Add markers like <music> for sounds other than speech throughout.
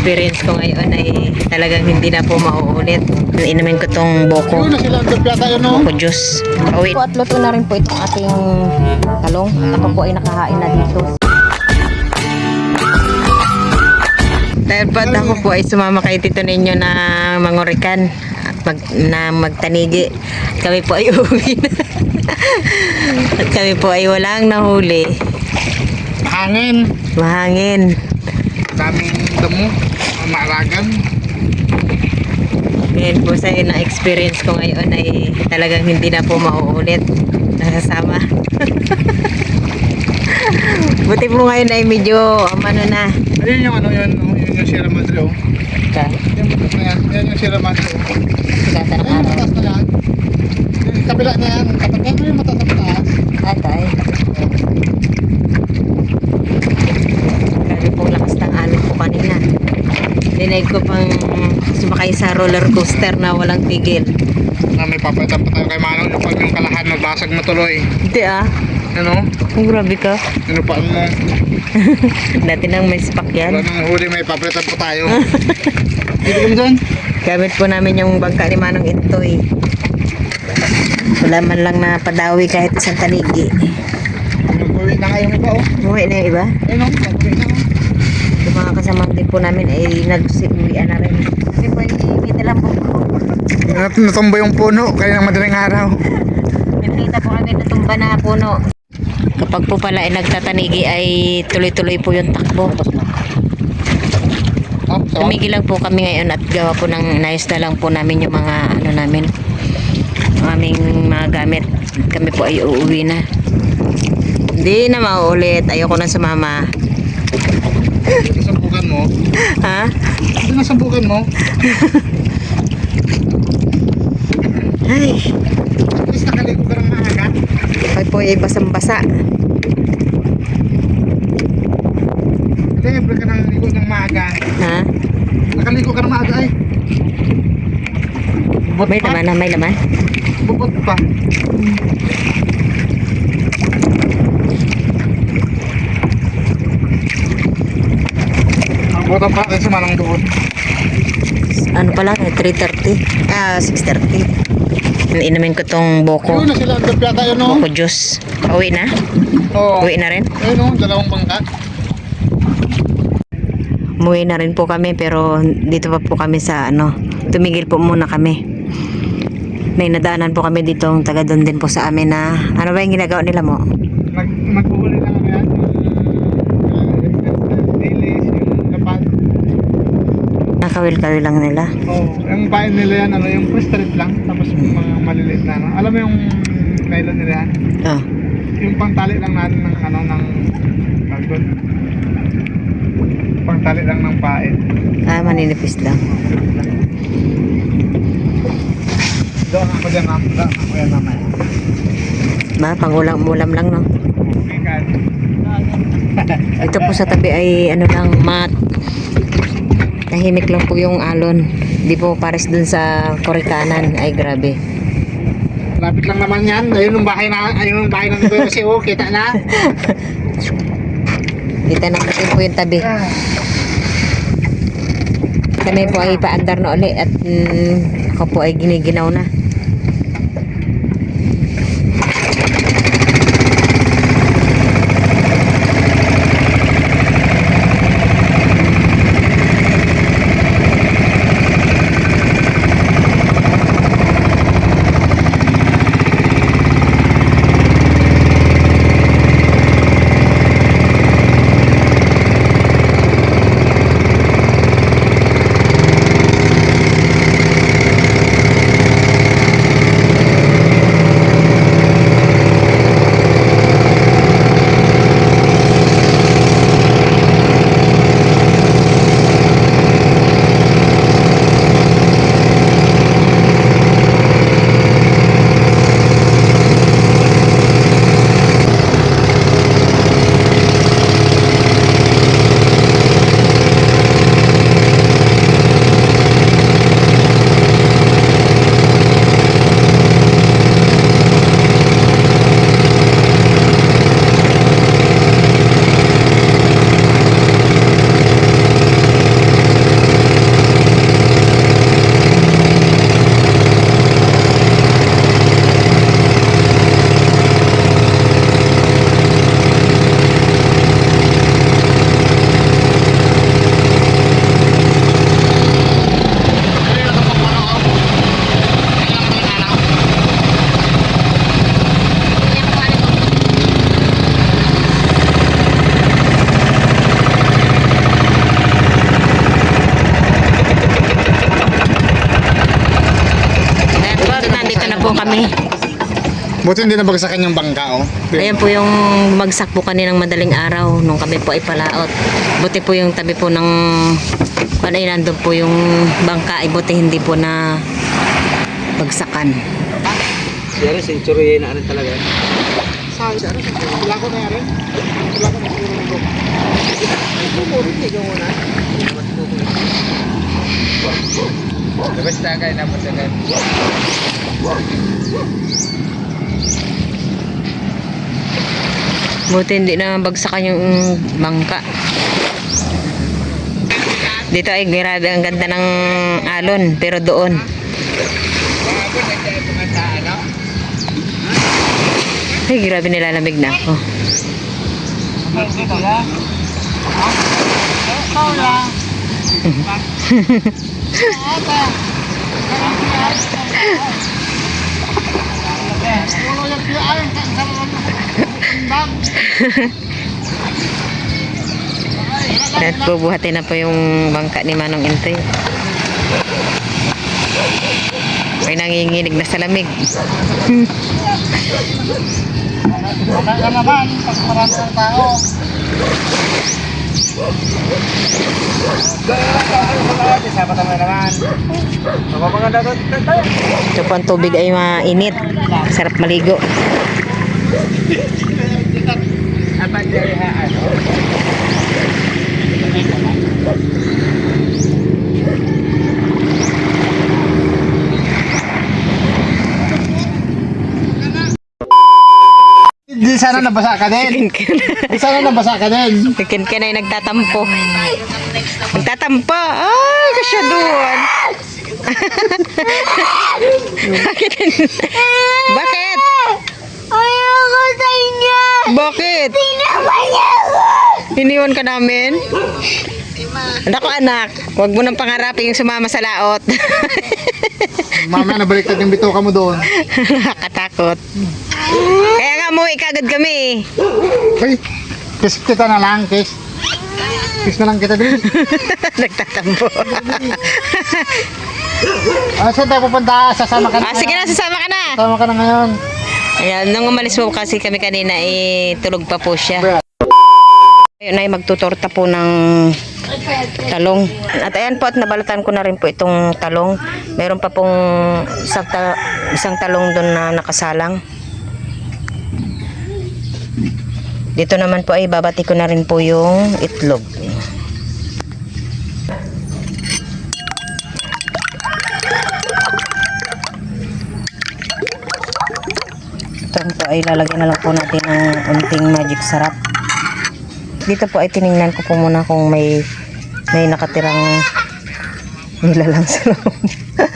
experience ko ngayon ay talagang hindi na po mauulit. Inumin ko tong boko. Boko juice. Pauwi. At luto na rin po itong ating talong. Ako po ay nakahain na dito. Dahil pa ako po ay sumama kay tito ninyo na mangurikan at mag, na magtanigi. Kami po ay <laughs> uwi na. at kami po ay walang nahuli. Hangin. Mahangin. Daming damo. Maaragan. Ngayon po sa na experience ko ngayon ay talagang hindi na po mauulit. Nakasama. <laughs> Buti po ngayon ay medyo ano na. Ayun yung ano yun. oh, Yun yung Sierra Madre oh. Ka, Yung butas na yan. Yan yung Sierra Madre oh. sigata ng Ayun yung araw. mataas na yan. Yung kabila na yan. Kapag yan yung mataas na. Atay. Grabe pong lakas ng alon po kanina. Dinaig ko pang sumakay sa roller coaster na walang tigil. Na may papalitan pa tayo kay Manong yung pag yung kalahan nagbasag na tuloy. Hindi ah. Ano? Ang grabe ka. Inupaan mo. <laughs> Dati nang may Wala sasakyan. nang huli may papalitan pa tayo. <laughs> Dito kami dyan. Gamit po namin yung bangka ni Manong Intoy. Wala man lang na padawi kahit isang tanigi. Nagpawi na kayo iba oh. Umuwi na yung iba. Ayun oh. Nagpawi na oh. Yung mga kasamang din po namin ay nagsiuwian na rin. Kasi po ay may dalang buko. Nat natumba yung puno kaya ng madaling araw. <laughs> Nakita po kami na tumba na puno. Kapag po pala ay nagtatanigi ay tuloy-tuloy po yung takbo. Tumigil lang po kami ngayon at gawa po ng nice na lang po namin yung mga ano namin. aming mga gamit. Kami po ay uuwi na. Hindi na mauulit. Ayoko na nasambukan mo. Ha? Ito nasambukan mo. Ay, At least nakaligo ka ng maaga. ay po ay basang-basa. Hindi, break ka ng ligo ng maaga. Ha? Nakaligo ka ng maaga ay. Bubot May pa. laman na, may laman. Bubot pa. Ang butang pa rin si Manang doon. Ano pa lang, eh, 3.30. Ah, 6.30. Inumin ko tong boko. Yun na sila ang dapya tayo no. Boko juice. Pauwi na? Oo. Uwi na rin? Ayun no, dalawang bangka. Umuwi na rin po kami pero dito pa po kami sa ano, tumigil po muna kami. May nadaanan po kami dito taga doon din po sa amin na ano ba yung ginagawa nila mo? Nag maghuhuli lang kami yan. Yung daily, yung kapal. Nakawil-kawil lang nila. Oo. Yung pain nila yan, ano, yung strip lang. Tapos mga maliliit na, ano. Alam mo yung nylon nila yan? Oh. Yung pangtali lang natin ng, ano, ng tagod. Pangtali lang ng pain. Ah, maninipis lang. Doon ako dyan, dyan, ako yan mamaya. Ba, pangulam-ulam lang no. Okay, guys. Ito po sa tabi ay ano lang, mat. Tahimik lang po yung alon. Di po pares dun sa Korikanan. Ay, grabe. Lapit lang naman yan. Ayun yung bahay na, ayun yung bahay ng Jose, oh, kita na. <laughs> Kita natin po yung tabi. Kami po ay paandar na uli at mm, ako po ay giniginaw na. Kami. Buti hindi nabagsakan yung bangka, oh. Ayan po yung magsak po kaninang madaling araw nung kami po ay palaot. Buti po yung tabi po ng kung ay nandun po yung bangka ay buti hindi po na bagsakan. Yari, century na rin talaga. Saan siya? Wala ko na yan rin. Wala ko na siguro nito. Labas na kayo, labas na kayo. Buti hindi na bagsakan yung bangka. Dito ay grabe ang ganda ng alon pero doon. Ay grabe nilalamig na ako. <laughs> <laughs> At bubuhatin na po yung bangka ni Manong Intoy. May nanginginig na sa lamig. Ka naman, pag marami ng tao. Sama tama naman. Mapapaganda doon. Tayo. Ito po ang tubig ay mainit. Sarap maligo. Apat dari sana nabasa ka din. <laughs> Di sana nabasa ka din. Kikin ka na yung nagtatampo. Nagtatampo. Ay, kasya doon. <laughs> Bakit? Bakit? Ayoko sa inyo! Bakit? Tinaman niya ako! Iniwan ka namin? Anak ko anak, huwag mo nang pangarapin yung sumama sa laot. <laughs> Mamaya nabaliktad yung bituka mo doon. Nakakatakot. Kaya nga umuwi kagad kami. Ay, kiss kita na lang, kiss. Kiss na lang kita din. <laughs> Nagtatampo. <laughs> Ah, saan tayo pupunta? Sasama ka na. ah, sige na, sasama ka na. Sasama ka na ngayon. Ayan, nung umalis po kasi kami kanina, eh, tulog pa po siya. Ayun ay magtutorta po ng talong. At ayan po at nabalatan ko na rin po itong talong. Meron pa pong isang, ta- isang talong doon na nakasalang. Dito naman po ay babati ko na rin po yung itlog. Ito po ay lalagyan na lang po natin ng unting magic sarap. Dito po ay tiningnan ko po muna kung may may nakatirang nilalang sa loob.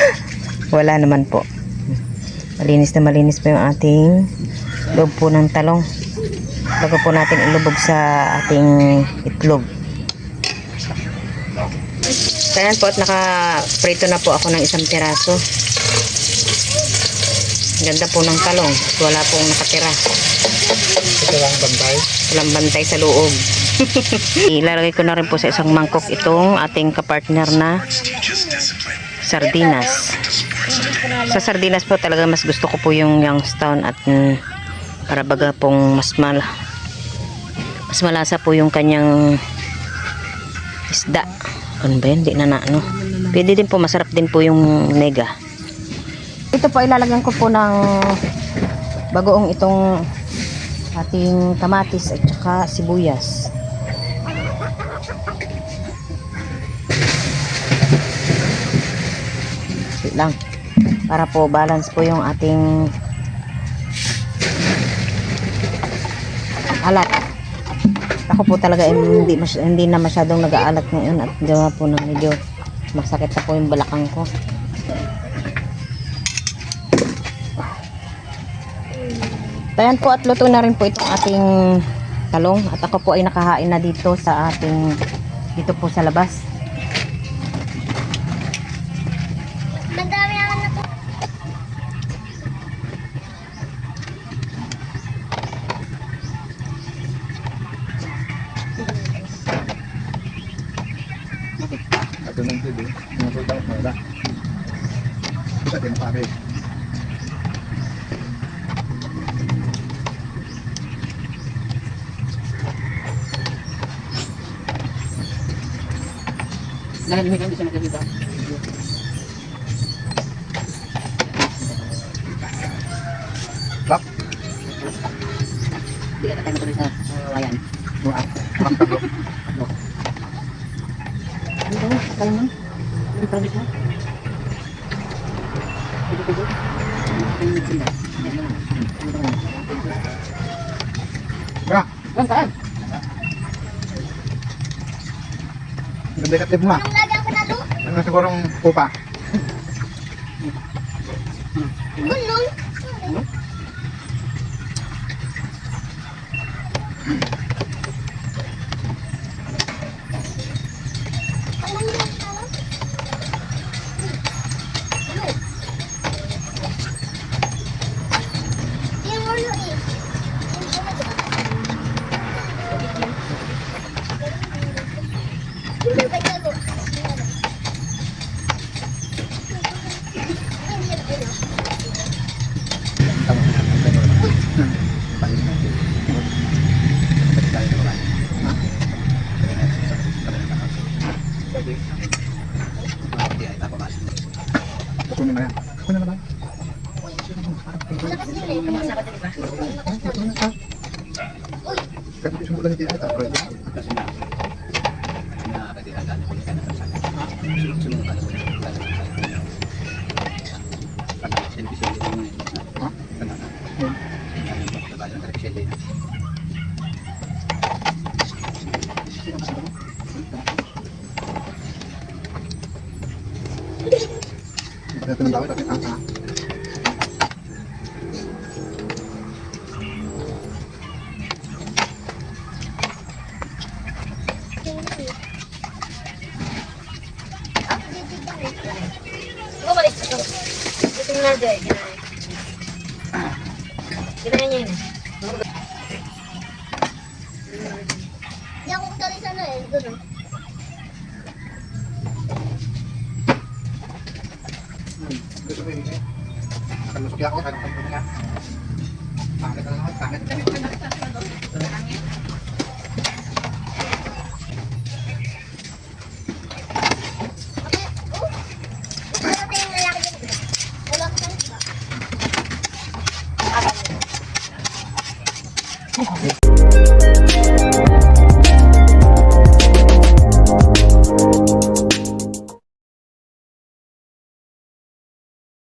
<laughs> Wala naman po. Malinis na malinis po yung ating loob po ng talong. Bago po natin ilubog sa ating itlog. Kaya po at naka-prito na po ako ng isang piraso. Ganda po ng talong. Wala pong nakatira. Ito lang bantay. Walang bantay sa loob. <laughs> Ilalagay ko na rin po sa isang mangkok itong ating kapartner na sardinas. Sa sardinas po talaga mas gusto ko po yung Youngstown at mm, para baga pong mas mal mas malasa po yung kanyang isda. Ano ba yun? Di na na ano. Pwede din po masarap din po yung nega. Ito po ilalagyan ko po ng bagoong itong ating kamatis at saka sibuyas. Wait lang. Para po balance po yung ating alat. Ako po talaga ay hindi, hindi na masyadong nag-aalat ngayon at gawa po na medyo masakit na po yung balakang ko. Ayan po at luto na rin po itong ating talong at ako po ay nakahain na dito sa ating dito po sa labas. Madami ako na po. Ito nang tidi. Nakita ko wala. Ito din pare. Dahil hindi kami siya nakikita. Bak. Hindi ka tayo matuloy sa uh, wayan. Buat. Bakit Ano ba? Kaya mo? Ano yung project mo? Pwede ko doon? Ano Ganda ka tip mo to? Ano sigurong pupa. Gulong. Alam mo yung tawag? Yung ulo eh. Yung ulo ba? Yung ulo ba? Kunin mo na yan. Kunin mo na. Kasi sumulan ni Tita. Pwede. Ito Ito nga dyan. Kinain niya yun.